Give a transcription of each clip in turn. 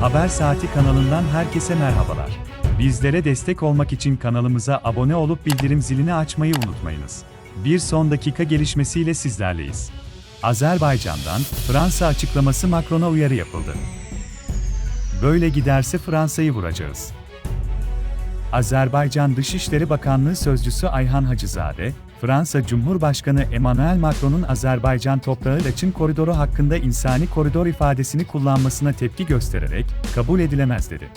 Haber Saati kanalından herkese merhabalar. Bizlere destek olmak için kanalımıza abone olup bildirim zilini açmayı unutmayınız. Bir son dakika gelişmesiyle sizlerleyiz. Azerbaycan'dan Fransa açıklaması Macron'a uyarı yapıldı. Böyle giderse Fransa'yı vuracağız. Azerbaycan Dışişleri Bakanlığı Sözcüsü Ayhan Hacızade, Fransa Cumhurbaşkanı Emmanuel Macron'un Azerbaycan toprağı Laçın koridoru hakkında insani koridor ifadesini kullanmasına tepki göstererek kabul edilemez dedi.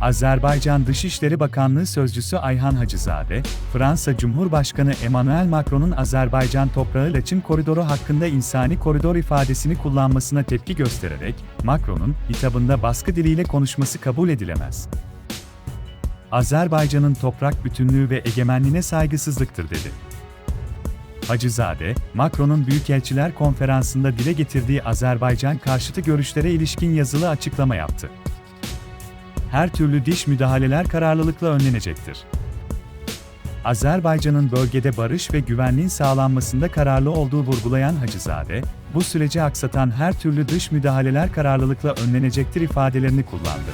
Azerbaycan Dışişleri Bakanlığı Sözcüsü Ayhan Hacızade, Fransa Cumhurbaşkanı Emmanuel Macron'un Azerbaycan toprağı Laçın koridoru hakkında insani koridor ifadesini kullanmasına tepki göstererek, Macron'un hitabında baskı diliyle konuşması kabul edilemez. Azerbaycan'ın toprak bütünlüğü ve egemenliğine saygısızlıktır dedi. Hacızade, Macron'un Büyükelçiler Konferansı'nda dile getirdiği Azerbaycan karşıtı görüşlere ilişkin yazılı açıklama yaptı. Her türlü diş müdahaleler kararlılıkla önlenecektir. Azerbaycan'ın bölgede barış ve güvenliğin sağlanmasında kararlı olduğu vurgulayan Hacızade, bu süreci aksatan her türlü dış müdahaleler kararlılıkla önlenecektir ifadelerini kullandı.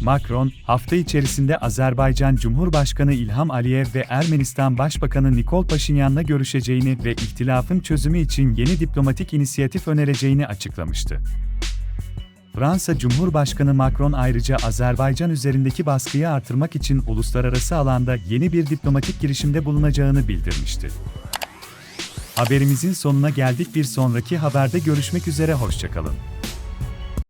Macron, hafta içerisinde Azerbaycan Cumhurbaşkanı İlham Aliyev ve Ermenistan Başbakanı Nikol Paşinyan'la görüşeceğini ve ihtilafın çözümü için yeni diplomatik inisiyatif önereceğini açıklamıştı. Fransa Cumhurbaşkanı Macron ayrıca Azerbaycan üzerindeki baskıyı artırmak için uluslararası alanda yeni bir diplomatik girişimde bulunacağını bildirmişti. Haberimizin sonuna geldik bir sonraki haberde görüşmek üzere hoşçakalın.